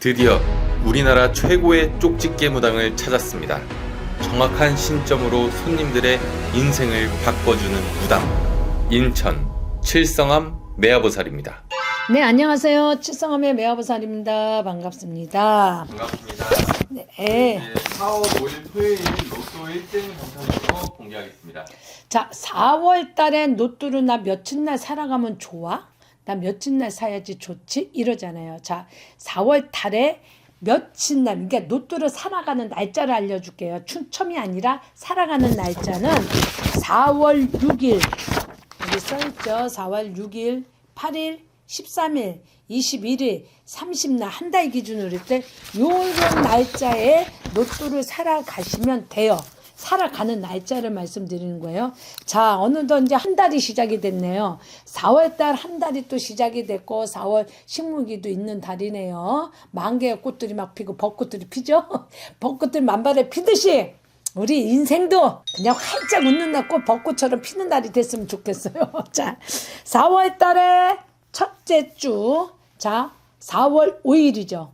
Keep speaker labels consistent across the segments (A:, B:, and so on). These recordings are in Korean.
A: 드디어 우리나라 최고의 쪽집게 무당을 찾았습니다. 정확한 신점으로 손님들의 인생을 바꿔주는 무당. 인천 칠성암 매화보살입니다.
B: 네, 안녕하세요. 칠성함의 매화보살입니다. 반갑습니다.
A: 반갑습니다.
B: 네.
A: 4월 5일 토요일 로또 1등 당첨으로 공개하겠습니다.
B: 자, 4월 달에 노뚜루 나 며칠 날 살아가면 좋아? 나 며칠 날 사야지 좋지? 이러잖아요. 자, 4월 달에 며칠 날, 그러니까 노뚜루 살아가는 날짜를 알려줄게요. 춘첨이 아니라 살아가는 날짜는 4월 6일, 여기 써있죠. 4월 6일, 8일, 13일, 21일, 30날 한달 기준으로 때 요런 날짜에 로또를 살아가시면 돼요. 살아가는 날짜를 말씀드리는 거예요. 자, 어느덧 이제 한 달이 시작이 됐네요. 4월달 한 달이 또 시작이 됐고, 4월 식물기도 있는 달이네요. 만 개의 꽃들이 막 피고 벚꽃들이 피죠? 벚꽃들 만발에 피듯이 우리 인생도 그냥 활짝 웃는 날 꽃 벚꽃처럼 피는 날이 됐으면 좋겠어요. 자, 4월 달에 첫째 주, 자, 4월 5일이죠.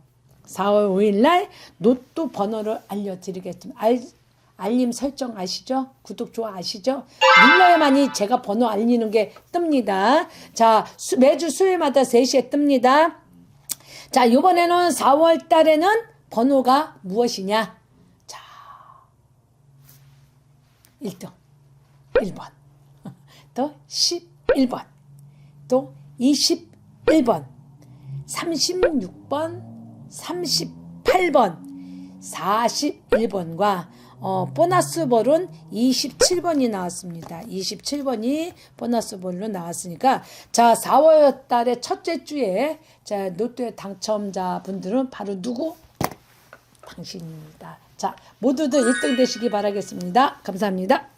B: 4월 5일 날 로또 번호를 알려드리겠습니다. 알, 알림 설정 아시죠? 구독, 좋아 아시죠? 눌러야만이 제가 번호 알리는 게 뜹니다. 자, 수- 매주 수요일마다 3시에 뜹니다. 자, 요번에는 4월 달에는 번호가 무엇이냐? 자, 1등, 1번. 또 11번. 또 21번. 36번, 38번, 41번과 어, 보너스 볼은 27번이 나왔습니다. 27번이 보너스 볼로 나왔으니까 자 4월 달의 첫째 주에 자 로또의 당첨자 분들은 바로 누구? 당신입니다. 자 모두들 1등 되시기 바라겠습니다. 감사합니다.